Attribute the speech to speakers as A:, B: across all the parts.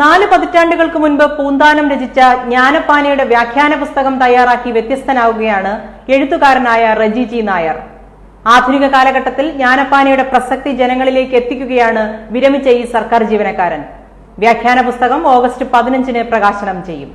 A: നാല് പതിറ്റാണ്ടുകൾക്ക് മുൻപ് പൂന്താനം രചിച്ച ജ്ഞാനപ്പാനയുടെ വ്യാഖ്യാന പുസ്തകം തയ്യാറാക്കി വ്യത്യസ്തനാവുകയാണ് എഴുത്തുകാരനായ റജി ജി നായർ. ആധുനിക കാലഘട്ടത്തിൽ ജ്ഞാനപ്പാനയുടെ പ്രസക്തി ജനങ്ങളിലേക്ക് എത്തിക്കുകയാണ് വിരമിച്ച ഈ സർക്കാർ ജീവനക്കാരൻ. വ്യാഖ്യാന പുസ്തകം ഓഗസ്റ്റ് പതിനഞ്ചിന് പ്രകാശനം ചെയ്യും.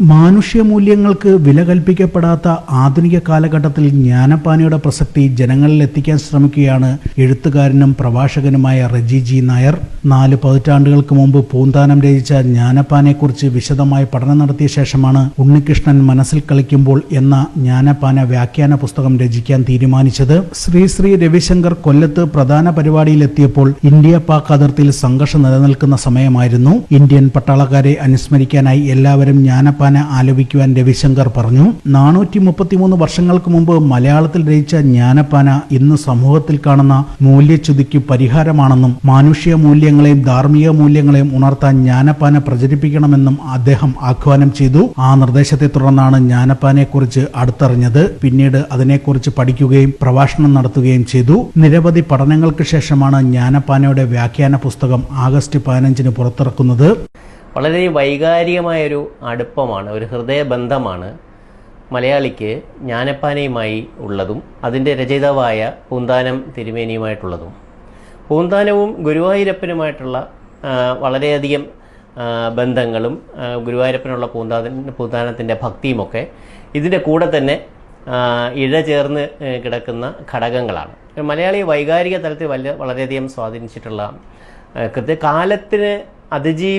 B: മാനുഷ്യമൂല്യങ്ങൾക്ക് വില കൽപ്പിക്കപ്പെടാത്ത ആധുനിക കാലഘട്ടത്തിൽ ജ്ഞാനപ്പാനയുടെ പ്രസക്തി ജനങ്ങളിൽ എത്തിക്കാൻ ശ്രമിക്കുകയാണ് എഴുത്തുകാരനും പ്രഭാഷകനുമായ റജി ജി നായർ. നാല് പതിറ്റാണ്ടുകൾക്ക് മുമ്പ് പൂന്താനം രചിച്ച ജ്ഞാനപ്പാനെക്കുറിച്ച് വിശദമായി പഠനം നടത്തിയ ശേഷമാണ് ഉണ്ണികൃഷ്ണൻ മനസ്സിൽ കളിക്കുമ്പോൾ എന്ന ജ്ഞാനപ്പാന വ്യാഖ്യാന പുസ്തകം രചിക്കാൻ തീരുമാനിച്ചത്. ശ്രീ ശ്രീ രവിശങ്കർ കൊല്ലത്ത് പ്രധാന പരിപാടിയിലെത്തിയപ്പോൾ ഇന്ത്യ പാക് അതിർത്തിയിൽ സംഘർഷം നിലനിൽക്കുന്ന സമയമായിരുന്നു. ഇന്ത്യൻ പട്ടാളക്കാരെ അനുസ്മരിക്കാനായി എല്ലാവരും ജ്ഞാനപ്പാന ആലപിക്കുവാൻ രവിശങ്കർ പറഞ്ഞു നാനൂറ്റി മുപ്പത്തിമൂന്ന് വർഷങ്ങൾക്ക് മുമ്പ് മലയാളത്തിൽ രചിച്ച ജ്ഞാനപ്പാന ഇന്ന് സമൂഹത്തിൽ കാണുന്ന മൂല്യച്യുതിക്ക് പരിഹാരമാണെന്നും മാനുഷിക മൂല്യങ്ങളെയും ധാർമ്മിക മൂല്യങ്ങളെയും ഉണർത്താൻ ജ്ഞാനപ്പാന പ്രചരിപ്പിക്കണമെന്നും അദ്ദേഹം ആഹ്വാനം ചെയ്തു. ആ നിർദ്ദേശത്തെ തുടർന്നാണ് ജ്ഞാനപ്പാനയെക്കുറിച്ച് അടുത്തറിഞ്ഞത്. പിന്നീട് അതിനെക്കുറിച്ച് പഠിക്കുകയും പ്രഭാഷണം നടത്തുകയും ചെയ്തു. നിരവധി പഠനങ്ങൾക്ക് ശേഷമാണ് ജ്ഞാനപ്പാനയുടെ വ്യാഖ്യാന പുസ്തകം ആഗസ്റ്റ് പതിനഞ്ചിന് പുറത്തിറക്കുന്നത്.
C: വളരെ വൈകാരികമായൊരു അടുപ്പമാണ് ഒരു ഹൃദയബന്ധമാണ് മലയാളിക്ക് ജ്ഞാനപ്പാനയുമായി ഉള്ളതും അതിന്റെ രചയിതാവായ പൂന്താനം തിരുമേനിയുമായിട്ടുള്ളതും. പൂന്താനവും ഗുരുവായൂരപ്പനുമായിട്ടുള്ള വളരെയധികം ബന്ധങ്ങളും ഗുരുവായൂരപ്പനുള്ള പൂന്താന പൂന്താനത്തിന്റെ ഭക്തിയുമൊക്കെ ഇതിന്റെ കൂടെ തന്നെ ഇഴ ഇഴചേർന്ന് കിടക്കുന്ന ഘടകങ്ങളാണ്. മലയാളി വൈകാരിക തലത്തിൽ വലിയ വളരെയധികം സ്വാധീനിച്ചിട്ടുള്ള കൃത്യ കാലത്തിന് അതിജീവി